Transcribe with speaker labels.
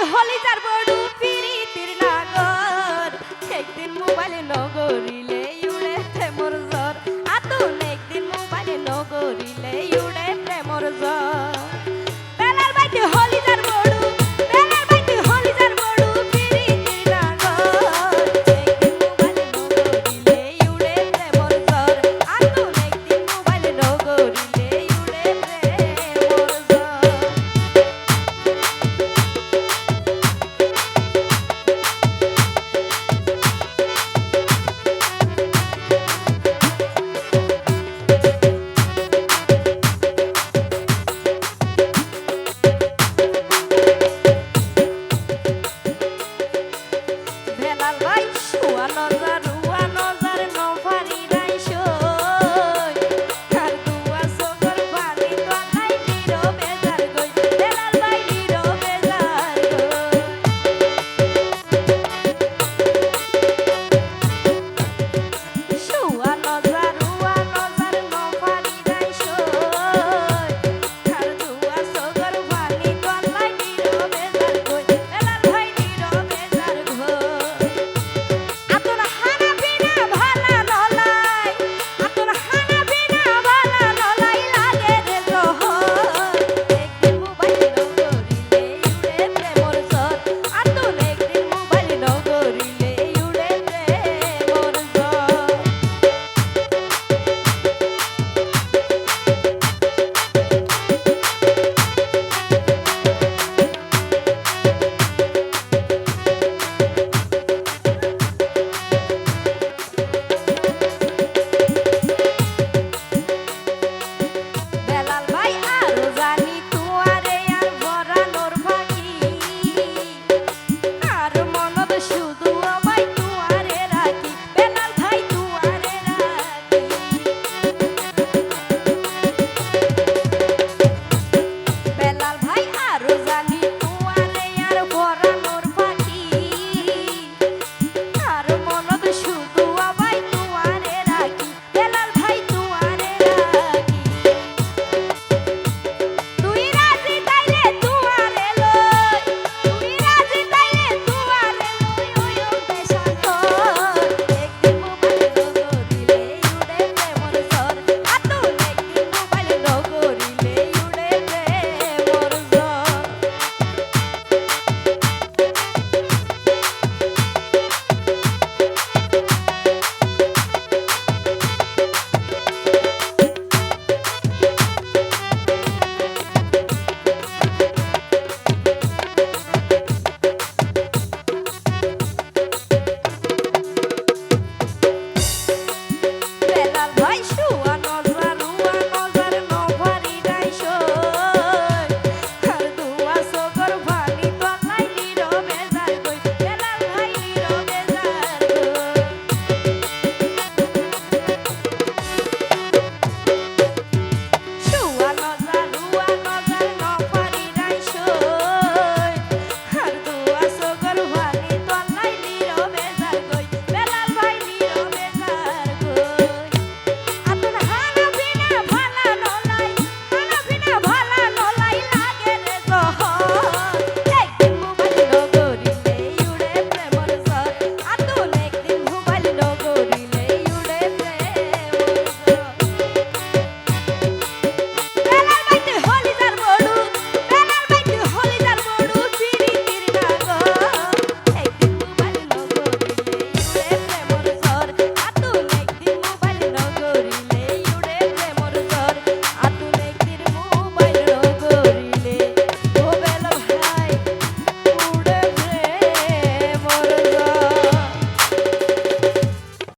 Speaker 1: বাইতে হলি যার বড়ু পিরিতির নাগর। একদিন মোবাইলে নগরিলে ইউড়ে প্রেমর জ্বর। আতুন একদিন মোবাইলে নগরিলে ইউড়ে প্রেমর জ্বর। বেলার বাইতে হলি যার বড়ু